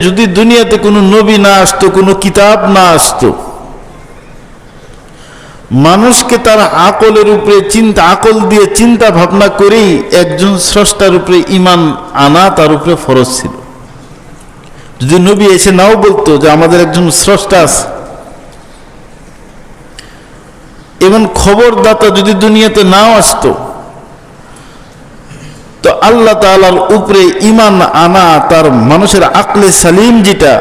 যদি দুনিয়াতে কোনো নবী না আসতো, কোনো কিতাব না আসতো, মানুষকে তার আকলের উপরে চিন্তা, আকল দিয়ে চিন্তা ভাবনা করেই একজন স্রষ্টার উপরে ইমান আনা তার উপরে ফরজ ছিল। যদি নবী এসে নাও বলতো যে আমাদের একজন স্রষ্টা আছে এবং খবরদাতা যদি দুনিয়াতে নাও আসতো আল্লাহ তালার উপরে ইমান আনা তার মানুষের আকলে সালিম যেটা,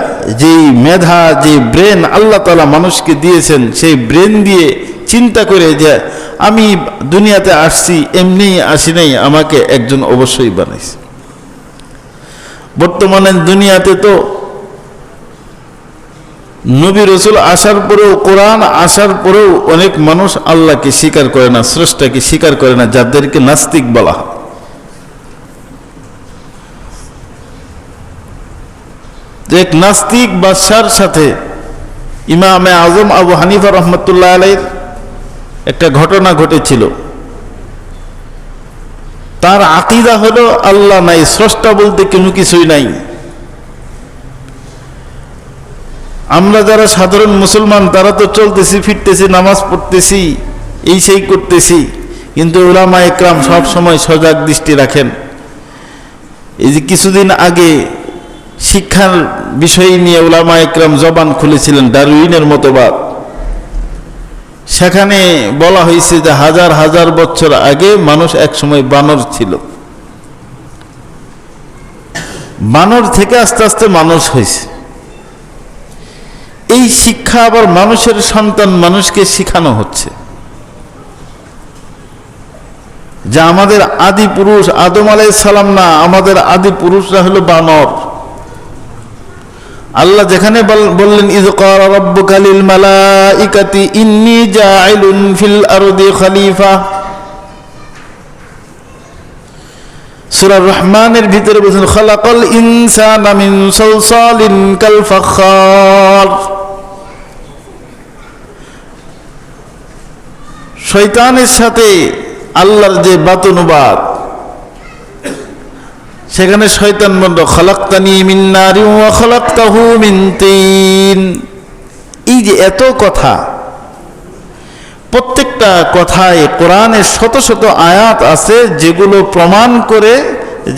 যেই মেধা যে ব্রেন আল্লাহ তালা মানুষকে দিয়েছেন, সেই ব্রেন দিয়ে চিন্তা করে যে আমি দুনিয়াতে আসছি এমনি আসি নাই, আমাকে একজন অবশ্যই বানাইছে। বর্তমানে দুনিয়াতে তো নবী রসুল আসার পরেও, কোরআন আসার পরেও অনেক মানুষ আল্লাহকে স্বীকার করে না, স্রষ্টাকে স্বীকার করে না, যাদেরকে নাস্তিক বলা হয়। যে এক নাস্তিক বাদশার সাথে ইমামে আজম আবু হানিফা রহমতুল্লাহ আলাইর একটা ঘটনা ঘটেছিল। তার আকিদা হলো, আল্লাহ নাই, স্রষ্টা বলতে কোনো কিছুই নাই। আমরা যারা সাধারণ মুসলমান, তারা তো চলতেছি, ফিরতেছি, নামাজ পড়তেছি, এই সেই করতেছি। কিন্তু ওলামা একরাম সব সময় সজাগ দৃষ্টি রাখেন। এই যে কিছুদিন আগে শিক্ষার বিষয় নিয়ে ওলামা একরাম জবান খুলেছিলেন ডারউইনের মতবাদ। সেখানে বলা হয়েছে যে হাজার হাজার বছর আগে মানুষ একসময় বানর ছিল। বানর থেকে আস্তে আস্তে মানুষ হয়েছে। এই শিক্ষা আবার মানুষের সন্তান মানুষকে শিখানো হচ্ছে। যা আমাদের আদি পুরুষ আদম আলাই সালাম না, আমাদের আদি পুরুষরা হলো বানর। আল্লাহ যেখানে বললেন ইজ কর রব্বুকালিল মালাইকাতি ইন্নি জাইলুন ফিল আরদি খলিফা। সূরা রহমানের ভিতরে বলছেন, খলাকাল ইনসানা মিন সালসালিন কাল ফাখার শয়তানের সাথে আল্লাহর যে বাতনুবাদ সেখানে শয়তান বন্ধ, খলাক্তানি মিন্নারি ও খলাক্তাহু মিন তিন। এই যে এত কথা, প্রত্যেকটা কথায় কোরআনের শত শত আয়াত আছে যেগুলো প্রমাণ করে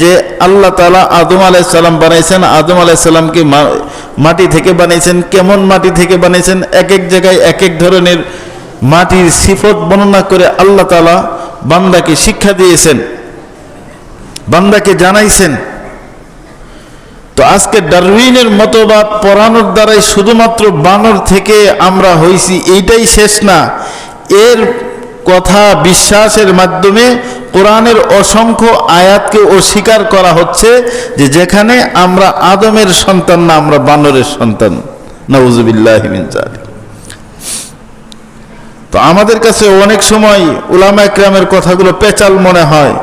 যে আল্লাহ তালা আদম আলাইসাল্লাম বানাইছেন, আদম আলাইসাল্লামকে মাটি থেকে বানাইছেন কেমন মাটি থেকে বানাইছেন এক এক জায়গায় এক এক ধরনের মাটির সিফত বর্ণনা করে আল্লাহ তালা বান্দাকে শিক্ষা দিয়েছেন। বান্দাকে জানাইছেন। তো আজকে ডারউইনের মতবাদ পড়ানোর দ্বারাই শুধুমাত্র বানর থেকে আমরা হইছি, এইটাই শেষ না। এর কথা বিশ্বাসের মাধ্যমে কোরআনের অসংখ্য আয়াতকে অস্বীকার করা হচ্ছে যে যেখানে আমরা আদমের সন্তান না, আমরা বানরের সন্তান। নওয়াজবিল্লাহ তো আমাদের কাছে অনেক সময় উলামা একরামের কথাগুলো পেচাল মনে হয়।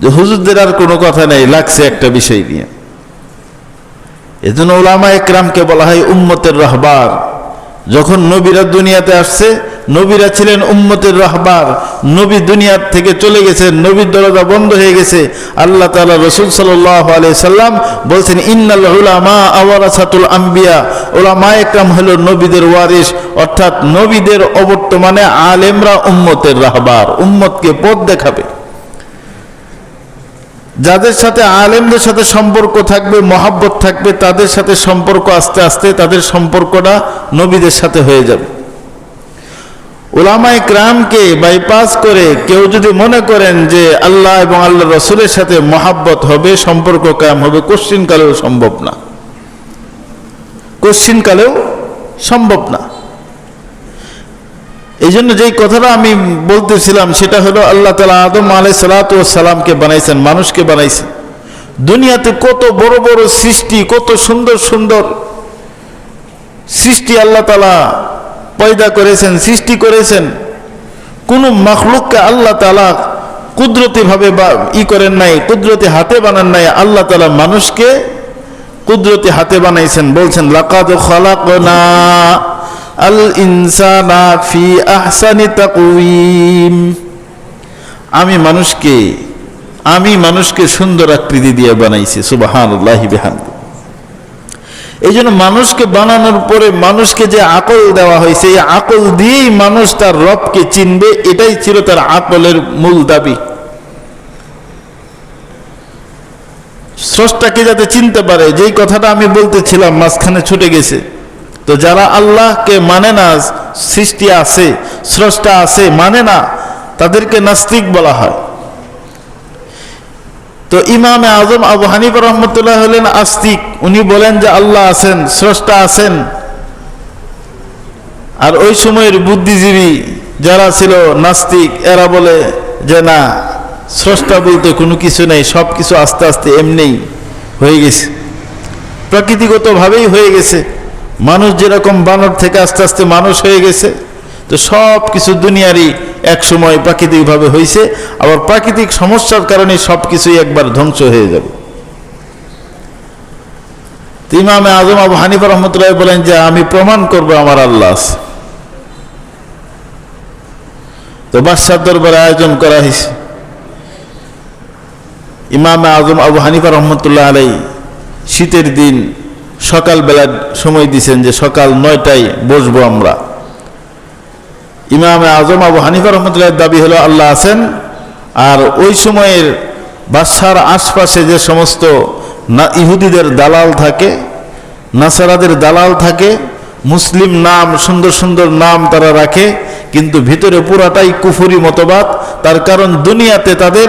যে হুজুরদের আর কোনো কথা নেই, লাগছে একটা বিষয় নিয়ে। এজন্য ওলামা একরামকে বলা হয় উম্মতের রহবার। যখন নবীরা দুনিয়াতে আসছে, নবীরা ছিলেন উম্মতের রহবার। নবী দুনিয়ার থেকে চলে গেছে, নবীর দরজা বন্ধ হয়ে গেছে। আল্লাহ তালা রসুল সাল্লাম বলছেন, ইন্নাল উলামা আওয়ারাসাতুল আম্বিয়া। ওলামা একরাম হলো নবীদের ওয়ারিস অর্থাৎ নবীদের অবর্তমানে আলেমরা উম্মতের রাহবার, উম্মতকে পথ দেখাবে। যাদের সাথে আলেমদের সাথে সম্পর্ক থাকবে, মহাব্বত থাকবে, তাদের সাথে সম্পর্ক আস্তে আস্তে তাদের সম্পর্কটা নবীদের সাথে হয়ে যাবে। ওলামায় ক্রামকে বাইপাস করে কেউ যদি মনে করেন যে আল্লাহ এবং আল্লাহ রসুলের সাথে মহাব্বত হবে, সম্পর্ক কায়াম হবে কোশ্চিন কালেও সম্ভব না। কোশ্চিনকালেও সম্ভব না। এই জন্য যেই কথাটা আমি বলতেছিলাম, সেটা হলো আল্লাহ তালা আদম আলাই সালাতামকে বানাইছেন, মানুষকে বানাইছেন। দুনিয়াতে কত বড় বড় সৃষ্টি, কত সুন্দর সুন্দর সৃষ্টি আল্লাহ তালা পয়দা করেছেন, সৃষ্টি করেছেন। কোন মখলুককে আল্লাহ তালা কুদরতিভাবে বা ই করেন নাই, কুদরতি হাতে বানান নাই, আল্লাহ তালা মানুষকে কুদরতি হাতে বানাইছেন, বলছেন, লাকাদ খালাকনা আল আহসানি তাকওয়িম। আমি মানুষকে আমি মানুষকে সুন্দর আকৃতি দিয়ে বানাইছি বিহামদি। এই জন্য মানুষকে বানানোর পরে মানুষকে যে আকল দেওয়া হয়েছে, এই আকল দিয়েই মানুষ তার রবকে চিনবে, এটাই ছিল তার আকলের মূল দাবি। স্রষ্টাকে যাতে চিনতে পারে, যেই কথাটা আমি বলতেছিলাম, মাঝখানে ছুটে গেছে। তো যারা আল্লাহকে মানে না, সৃষ্টি আছে, স্রষ্টা আছে মানে না, তাদেরকে নাস্তিক বলা হয়। তো ইমামে আজম আবু হানিফ রহমতুল্লাহ হলেন আস্তিক। উনি বলেন যে আল্লাহ আছেন, স্রষ্টা আছেন। আর ওই সময়ের বুদ্ধিজীবী যারা ছিল নাস্তিক, এরা বলে যে না, স্রষ্টা বলতে কোনো কিছু নেই, সব কিছু আস্তে আস্তে এমনিই হয়ে গেছে। প্রকৃতিগতভাবেই হয়ে গেছে। মানুষ যেরকম বানর থেকে আস্তে আস্তে মানুষ হয়ে গেছে, তো সব কিছু দুনিয়ারই এক সময় প্রাকৃতিকভাবে হয়েছে আবার প্রাকৃতিক সমস্যার কারণে সব কিছুই একবার ধ্বংস হয়ে যাবে। ইমামে আজম আবু হানিফা রহমতুল্লাহ বলেন যে, আমি প্রমাণ করব আমার আল্লাহ। তো বাদশাহ দরবারে আয়োজন করা হয়েছে ইমামে আজম আবু হানিফা রহমতুল্লাহ আলাই শীতের দিন সকালবেলা সময় দিছেন যে সকাল নয়টায় বসবো আমরা। ইমাম আজম আবু হানিফা রহমতুল্লাহ দাবি হলো, আল্লাহ আছেন, আর ওই সময়ের বাদশার আশপাশে যে সমস্ত না ইহুদিদের দালাল থাকে, নাসারাদের দালাল থাকে, মুসলিম নাম, সুন্দর সুন্দর নাম তারা রাখে কিন্তু ভিতরে পুরাটাই কুফুরি মতবাদ। তার কারণ দুনিয়াতে তাদের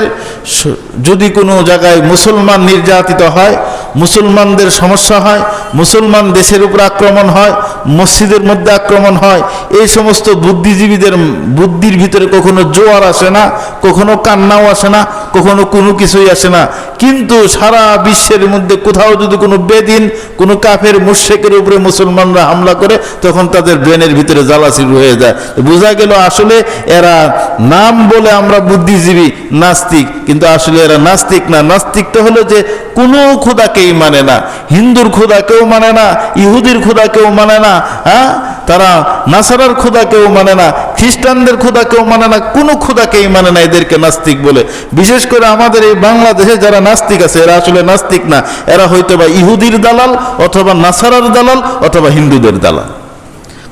যদি কোনো জায়গায় মুসলমান নির্যাতিত হয়, মুসলমানদের সমস্যা হয়, মুসলমান দেশের উপর আক্রমণ হয়, মসজিদের মধ্যে আক্রমণ হয়, এই সমস্ত বুদ্ধিজীবীদের বুদ্ধির ভিতরে কখনো জোয়ার আসে না, কখনো কান্নাও আসে না, কখনো কোনো কিছুই আসে না। কিন্তু সারা বিশ্বের মধ্যে কোথাও যদি কোনো বেদিন, কোনো কাফের মুর্শেকের উপরে মুসলমানরা হামলা করে, তখন তাদের ব্রেনের ভিতরে জ্বালা শুরু হয়ে যায়। বোঝা গেল আসলে এরা নাম বলে আমরা বুদ্ধিজীবী, নাস্তিক। কিন্তু আসলে এরা নাস্তিক না। নাস্তিকটা হলো যে কোনো খুদাকেই মানে না। হিন্দুর খুদাকেও মানে না, ইহুদির খুদাকেও মানে না হ্যাঁ? তারা নাসারার খুদাকেও মানে না, খ্রিস্টানদের খুদাকেও মানে না, কোনো খুদাকেই মানে না এদেরকে নাস্তিক বলে। বিশেষ করে আমাদের এই বাংলাদেশে যারা নাস্তিক আছে, এরা আসলে নাস্তিক না। এরা হয়তো বা ইহুদির দালাল অথবা নাসারার দালাল অথবা হিন্দুদের দালাল।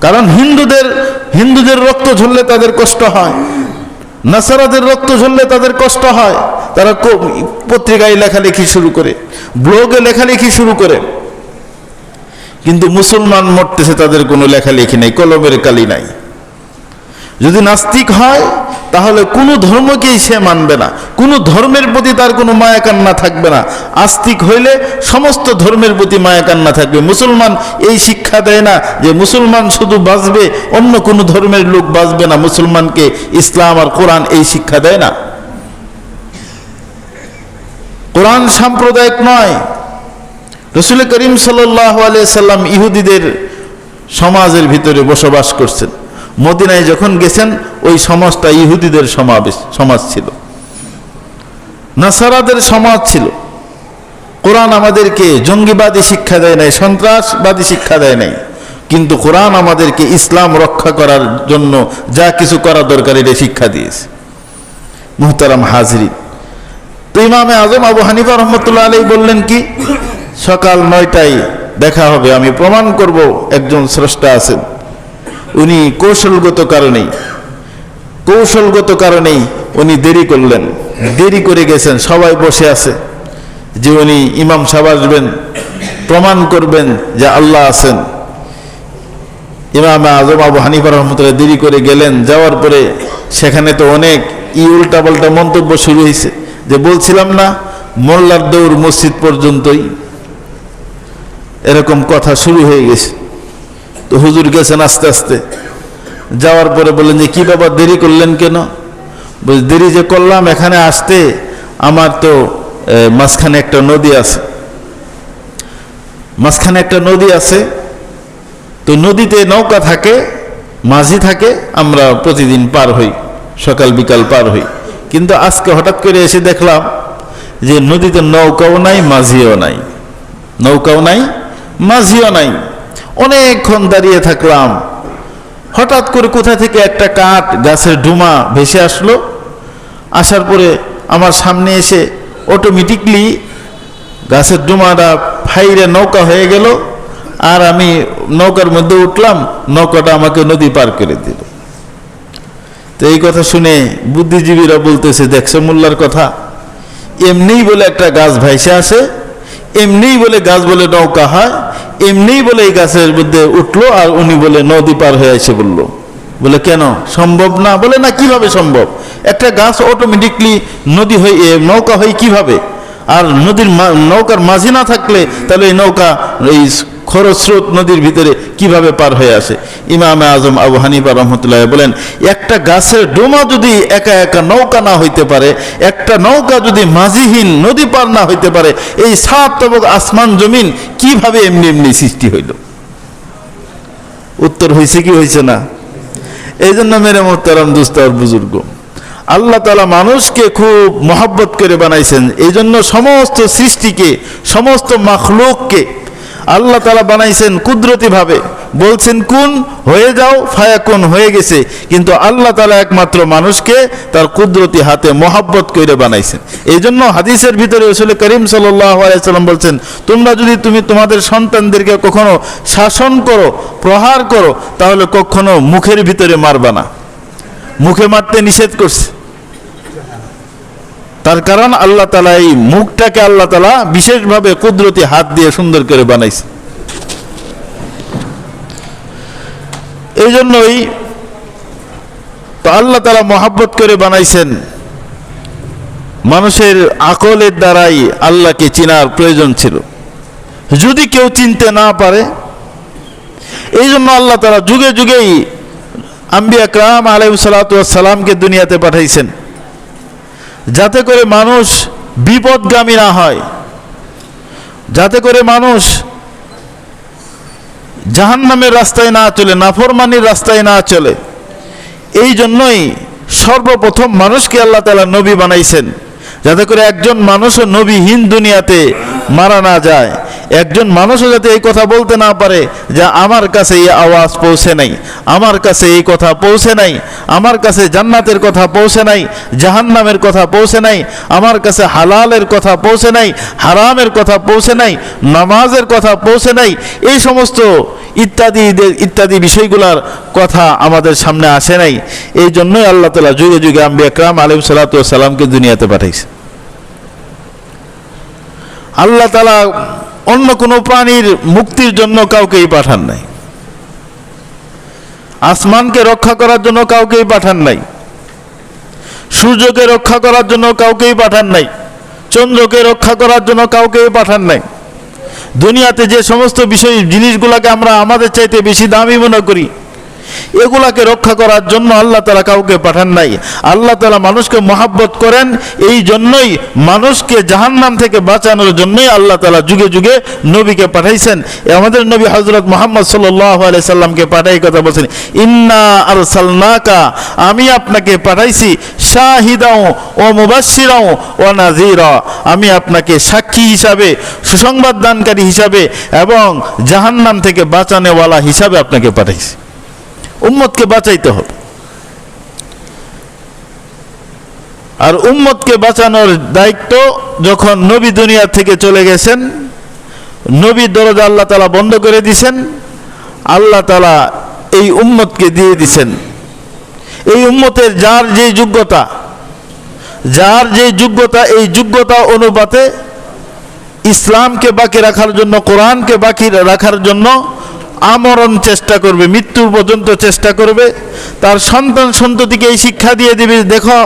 কারণ হিন্দুদের হিন্দুদের রক্ত ঝরলে তাদের কষ্ট হয়। নাসারাদের রক্ত ঝরলে তাদের কষ্ট হয়। তারা পত্রিকায় লেখালেখি শুরু করে, ব্লগে লেখালেখি শুরু করে। কিন্তু মুসলমান মরতেছে তাদের কোনো লেখালেখি নেই, কলমের কালি নাই। যদি নাস্তিক হয়, তাহলে কোনো ধর্মকেই সে মানবে না। কোনো ধর্মের প্রতি তার কোনো মায়া কান্না থাকবে না। আস্তিক হইলে সমস্ত ধর্মের প্রতি মায়া কান্না থাকবে। মুসলমান এই শিক্ষা দেয় না যে মুসলমান শুধু বাঁচবে, অন্য কোনো ধর্মের লোক বাঁচবে না। মুসলমানকে ইসলাম আর কোরআন এই শিক্ষা দেয় না। কোরআন সাম্প্রদায়িক নয়। রসুল করিম সাল্লাহ আলিয়া সাল্লাম ইহুদিদের সমাজের ভিতরে বসবাস করছেন। মদিনায় যখন গেছেন, ওই সমাজটা ইহুদিদের সমাবেশ, সমাজ ছিল। নাসারাদের সমাজ ছিল। কোরআন আমাদেরকে জঙ্গিবাদী শিক্ষা দেয় নাই, সন্ত্রাসবাদী শিক্ষা দেয় নাই। কিন্তু কোরআন আমাদেরকে ইসলাম রক্ষা করার জন্য যা কিছু করা দরকার এটা শিক্ষা দিয়েছে। মুহতারাম হাজরি তো ইমামে আজম আবু হানিফা রহমতুল্লাহ আলী বললেন কি, সকাল নয়টায় দেখা হবে, আমি প্রমাণ করব, একজন স্রষ্টা আছেন। উনি কৌশলগত কারণেই কৌশলগত কারণেই উনি দেরি করলেন। দেরি করে গেছেন, সবাই বসে আছে। যে উনি ইমাম সাহেব আসবেন, প্রমাণ করবেন যে আল্লাহ আছেন। ইমাম আজম আবু হানিফা রহমতুল্লাহ দেরি করে গেলেন, যাওয়ার পরে সেখানে তো অনেক ই উল্টা পাল্টা মন্তব্য শুরু হয়েছে। যে বলছিলাম না, মোল্লার দৌড় মসজিদ পর্যন্তই। এরকম কথা শুরু হয়ে গেছে। তো হুজুর গেছেন আস্তে আস্তে। যাওয়ার পরে বললেন যে কি বাবা দেরি করলেন কেন? বলছে, দেরি যে করলাম এখানে আসতে আমার তো মাঝখানে একটা নদী আছে। মাঝখানে একটা নদী আছে তো নদীতে নৌকা থাকে মাঝি থাকে আমরা প্রতিদিন পার হই সকাল বিকাল পার হই। কিন্তু আজকে হঠাৎ করে এসে দেখলাম যে নদীতে নৌকাও নাই মাঝিও নাই। নৌকাও নাই মাঝিও নাই। অনেকক্ষণ দাঁড়িয়ে থাকলাম। হঠাৎ করে কোথা থেকে একটা কাঠ গাছের ডুমা ভেসে আসলো। আসার পরে আমার সামনে এসে অটোমেটিকলি গাছের ডুমাটা ফাইরে নৌকা হয়ে গেল আর আমি নৌকার মধ্যে উঠলাম, নৌকাটা আমাকে নদী পার করে দিল। তো এই কথা শুনে বুদ্ধিজীবীরা বলতেছে, দেখছে মোল্লার কথা? এমনিই বলে একটা গাছ ভাইসে আসে এমনিই বলে গাছ বলে নৌকা হয় এমনিই বলে এই গাছের মধ্যে উঠল আর উনি বলে নদী পার হয়ে এসে বলল। বলে, কেন? সম্ভব না? বলে, না, কীভাবে সম্ভব? একটা গাছ অটোমেটিকলি নদী হয়ে নৌকা হয়ে কীভাবে? আর নদীর নৌকার মাঝি না থাকলে তাহলে এই নৌকা, এই খরস্রোত নদীর ভিতরে কীভাবে পার হয়ে আসে? ইমামে আজম আবু হানিফা রহমতুল্লাহ বলেন, একটা গাছের ডোমা যদি একা একা নৌকা না হইতে পারে, একটা নৌকা যদি মাঝিহীন নদী পার না হইতে পারে, এই সাত তবক আসমান জমিন কীভাবে এমনি এমনি সৃষ্টি হইল? উত্তর হয়েছে কি হয়েছে না? এই জন্য মেরে মোহতারাম দুস্তার বুজুর্গ, আল্লাহ তালা মানুষকে খুব মহাব্বত করে বানাইছেন। এই জন্য সমস্ত সৃষ্টিকে, সমস্ত মাখলুককে আল্লাহ তালা বানাইছেন কুদরতিভাবে বলছেন, কোন, হয়ে যাও ফায়া ফায়াকুন, হয়ে গেছে। কিন্তু আল্লাহ তালা একমাত্র মানুষকে তার কুদরতি হাতে মহাব্বত করে বানাইছেন। এই জন্য হাদিসের ভিতরে রসুল করিম সাল্লাম বলছেন, তোমরা যদি তুমি তোমাদের সন্তানদেরকে কখনো শাসন করো, প্রহার করো, তাহলে কখনো মুখের ভিতরে মারবা না। মুখে মারতে নিষেধ করছে। তার কারণ আল্লাহ তালা এই মুখটাকে আল্লাহ তালা বিশেষভাবে কুদরতি হাত দিয়ে সুন্দর করে বানাইছে। এই জন্যই তো আল্লাহ তালা মহাব্বত করে বানাইছেন। মানুষের আকলের দ্বারাই আল্লাহকে চিনার প্রয়োজন ছিল। যদি কেউ চিনতে না পারে, এই জন্য আল্লাহ তালা যুগে যুগেই আম্বিয়া কালাম আলাইম সালাতামকে দুনিয়াতে পাঠাইছেন। যাতে করে মানুষ বিপদগামী না হয়। যাতে করে মানুষ জাহান্নামের রাস্তায় না চলে, নাফরমানির রাস্তায় না চলে। এই জন্যই সর্বপ্রথম মানুষকে আল্লাহ তালা নবী বানাইছেন। যাতে করে একজন মানুষও নবীহীন দুনিয়াতে মারা না যায়। একজন মানুষও যাতে এই কথা বলতে না পারে যে আমার কাছে এই আওয়াজ পৌঁছে নাই, আমার কাছে এই কথা পৌঁছে নাই, আমার কাছে জান্নাতের কথা পৌঁছে নাই, জাহান্নামের কথা পৌঁছে নাই, আমার কাছে হালালের কথা পৌঁছে নাই, হারামের কথা পৌঁছে নাই, নামাজের কথা পৌঁছে নাই, এই সমস্ত ইত্যাদি ইত্যাদি বিষয়গুলোর কথা আমাদের সামনে আসে নাই। এই জন্যই আল্লাহ তালা যুগে যুগে আম্বি আকরাম আলিম সালাতামকে দুনিয়াতে পাঠাইছে। আল্লাহ তালা অন্য কোনো প্রাণীর মুক্তির জন্য কাউকেই পাঠান নাই। আসমানকে রক্ষা করার জন্য কাউকেই পাঠান নাই। সূর্যকে রক্ষা করার জন্য কাউকেই পাঠান নাই। চন্দ্রকে রক্ষা করার জন্য কাউকেই পাঠান নাই। দুনিয়াতে যে সমস্ত বিষয়, জিনিসগুলোকে আমরা আমাদের চাইতে বেশি দামি মনে করি এগুলাকে রক্ষা করার জন্য আল্লাহ তালা কাউকে পাঠান নাই। আল্লাহ তালা মানুষকে মহাব্বত করেন, এই জন্যই মানুষকে জাহান্নাম থেকে বাঁচানোর জন্যই আল্লাহ তালা যুগে যুগে নবীকে পাঠাইছেন। আমাদের নবী হজরত মোহাম্মদ সাল্লাহ সাল্লামকে পাঠাই কথা বলছেন, ইন্না আর সালনাকা আমি আপনাকে পাঠাইছি শাহিদাও ও মুবাসিরাও ও নাজিরা আমি আপনাকে সাক্ষী হিসাবে, সুসংবাদ দানকারী হিসাবে এবং জাহান্নাম থেকে বাঁচানেওয়ালা হিসাবে আপনাকে পাঠাইছি। উম্মতকে বাঁচাইতে হবে। আর উম্মতকে বাঁচানোর দায়িত্ব যখন নবী দুনিয়া থেকে চলে গেছেন, নবীর দরজা আল্লাহ তালা বন্ধ করে দিছেন, আল্লাহ তালা এই উম্মতকে দিয়ে দিছেন। এই উম্মতের যার যে যোগ্যতা, যার যে যোগ্যতা, এই যোগ্যতা অনুপাতে ইসলামকে বাকি রাখার জন্য, কোরআনকে বাকি রাখার জন্য আমরণ চেষ্টা করবে মৃত্যু পর্যন্ত চেষ্টা করবে। তার সন্তান সন্ততিকে এই শিক্ষা দিয়ে দিবে, দেখো,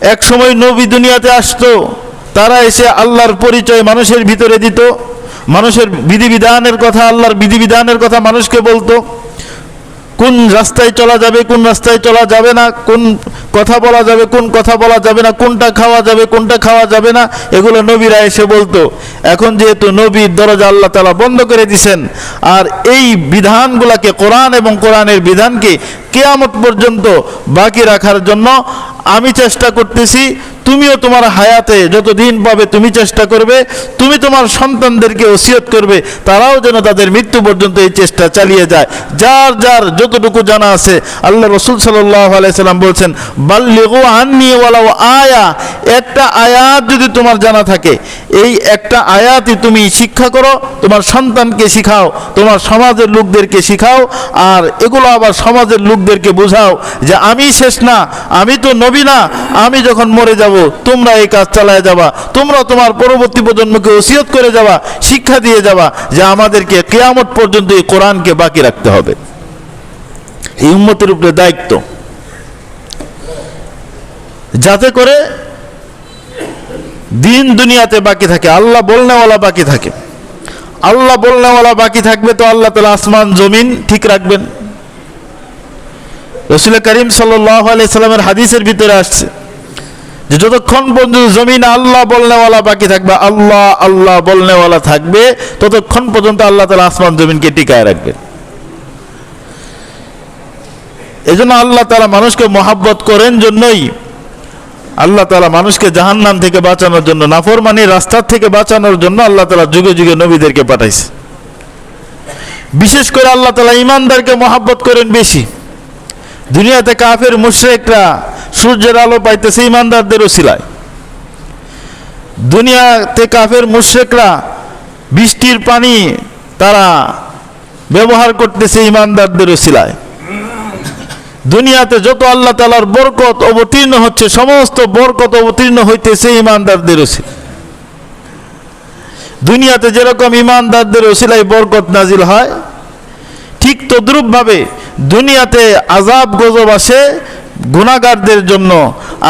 এক সময় নবী দুনিয়াতে আসতো, তারা এসে আল্লাহর পরিচয় মানুষের ভিতরে দিত, মানুষের বিধিবিধানের কথা, আল্লাহর বিধিবিধানের কথা মানুষকে বলতো, কোন রাস্তায় চলা যাবে, কোন রাস্তায় চলা যাবে না, কোন কথা বলা যাবে, কোন কথা বলা যাবে না, কোনটা খাওয়া যাবে, কোনটা খাওয়া যাবে না, এগুলো নবীরা এসে বলতো। এখন যেহেতু নবীর দরজা আল্লাহ তালা বন্ধ করে দিছেন, আর এই বিধানগুলাকে কোরআন এবং কোরআনের বিধানকে কেয়ামত পর্যন্ত বাকি রাখার জন্য আমি চেষ্টা করতেছি, তুমিও তোমার হায়াতে যত দিন পাবে তুমি চেষ্টা করবে, তুমি তোমার সন্তানদেরকে ওসিয়ত করবে, তারাও যেন তাদের মৃত্যু পর্যন্ত এই চেষ্টা চালিয়ে যায়। যার যার যতটুকু জানা আছে, আল্লাহ রসুল সাল্লাহ আলাইসাল্লাম বলছেন বাল্লিগু আন্নি ওয়ালাও আয়া, একটা আয়াত যদি তোমার জানা থাকে, এই একটা আয়াতই তুমি শিক্ষা করো, তোমার সন্তানকে শিখাও, তোমার সমাজের লোকদেরকে শিখাও, আর এগুলো আবার সমাজের লোকদেরকে বোঝাও যে আমি শেষ না, আমি তো নবী না, আমি যখন মরে যাব, তোমরা এই কাজ চালায় যাবা, তোমরা তোমার পরবর্তী প্রজন্মকে ওসিয়ত করে যাবা, শিক্ষা দিয়ে যাবা যে আমাদেরকে কেয়ামত পর্যন্ত এই কোরআনকে বাকি রাখতে হবে। এই উম্মতের উপরে দায়িত্ব। যাতে করে দিন দুনিয়াতে বাকি থাকে, আল্লাহ বলনেওয়ালা বাকি থাকে। আল্লাহ বলনেওয়ালা বাকি থাকবে তো আল্লাহ তালা আসমান, জমিন ঠিক রাখবেন। রসুল করিম সাল্লামের হাদিসের ভিতরে আসছে যে যতক্ষণ পর্যন্ত জমিন আল্লাহ বলনেওয়ালা বাকি থাকবে, আল্লাহ আল্লাহ বলনেওয়ালা থাকবে, ততক্ষণ পর্যন্ত আল্লাহ তালা আসমান, জমিনকে টিকায় রাখবে এজন্য আল্লাহ তালা মানুষকে মহাব্বত করেন জন্যই আল্লাহ তালা মানুষকে জাহান্নাম থেকে বাঁচানোর জন্য, নাফরমানি রাস্তার থেকে বাঁচানোর জন্য আল্লাহ তালা যুগে যুগে নবীদেরকে পাঠাইছে। বিশেষ করে আল্লাহ তালা ইমানদারকে মহাব্বত করেন বেশি। দুনিয়াতে কাফের, মুশরেকরা সূর্যের আলো পাইতেছে ইমানদারদেরও ওসিলায়। দুনিয়াতে কাফের, মুশরেকরা বৃষ্টির পানি তারা ব্যবহার করতেছে ইমানদারদেরও ওসিলায়। দুনিয়াতে যত আল্লাহ তালার বরকত অবতীর্ণ হচ্ছে, সমস্ত বরকত অবতীর্ণ হইতেছে ইমানদারদের ওসিল দুনিয়াতে যেরকম ইমানদারদের ওসিলায় বরকত নাজিল হয়, ঠিক তদ্রুপভাবে দুনিয়াতে আজাব গজব আসে গুণাগারদের জন্য,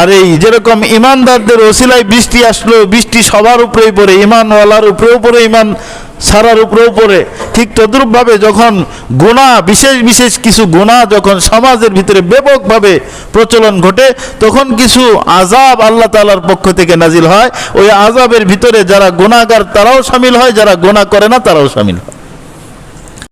আর এই যেরকম ইমানদারদের ওসিলায় বৃষ্টি আসলো, বৃষ্টি সবার উপরেই পড়ে, ইমানওয়ালার উপরেও পড়ে, ইমান সারার উপরেও পড়ে, ঠিক তদ্রুপভাবে যখন গুণা, বিশেষ বিশেষ কিছু গুণা যখন সমাজের ভিতরে ব্যাপকভাবে প্রচলন ঘটে, তখন কিছু আজাব আল্লাহ তালার পক্ষ থেকে নাজিল হয়। ওই আজাবের ভিতরে যারা গুণাগার তারাও সামিল হয়, যারা গুণা করে না তারাও সামিল হয়।